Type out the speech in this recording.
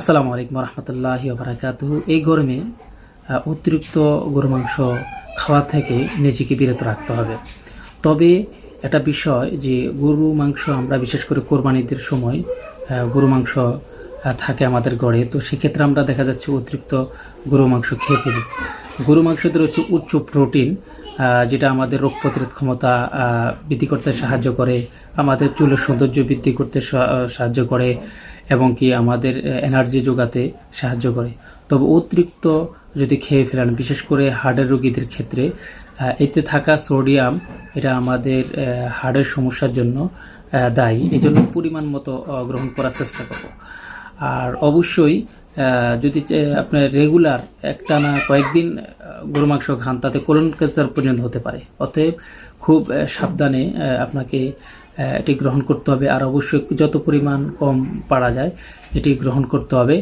আসসালামু আলাইকুম রহমতুল্লাহ বারাকাত এই গরমে অতিরিক্ত গরু মাংস খাওয়া থেকে নিজেকে বিরত রাখতে হবে। তবে একটা বিষয় যে, গরু মাংস আমরা বিশেষ করে কোরবানিদের সময় গরু মাংস থাকে আমাদের গড়ে তো সেক্ষেত্রে আমরা দেখা যাচ্ছে অতিরিক্ত গরু মাংস খেয়ে ফেলি। গরু মাংসদের হচ্ছে উচ্চ প্রোটিন যেটা আমাদের রোগ প্রতিরোধ ক্ষমতা বৃদ্ধি করতে সাহায্য করে, আমাদের চুলের সৌন্দর্য বৃদ্ধি করতে সাহায্য করে, এবং কি আমাদের এনার্জি যোগাতে সাহায্য করে। তবে অতিরিক্ত যদি খেয়ে ফেলেন, বিশেষ করে হার্টের রোগীদের ক্ষেত্রে এতে থাকা সোডিয়াম, এটা আমাদের হার্টের সমস্যার জন্য দায়ী। এই জন্য পরিমাণ মতো গ্রহণ করার চেষ্টা করব। আর অবশ্যই যদি আপনার রেগুলার একটানা কয়েকদিন গরু মাংস খান, তাতে কোলন ক্যান্সার পর্যন্ত হতে পারে। অতএব খুব সাবধানে আপনাকে এটি গ্রহণ করতে হবে। আর অবশ্যই যত পরিমাণ কম পারা যায়, এটি গ্রহণ করতে হবে।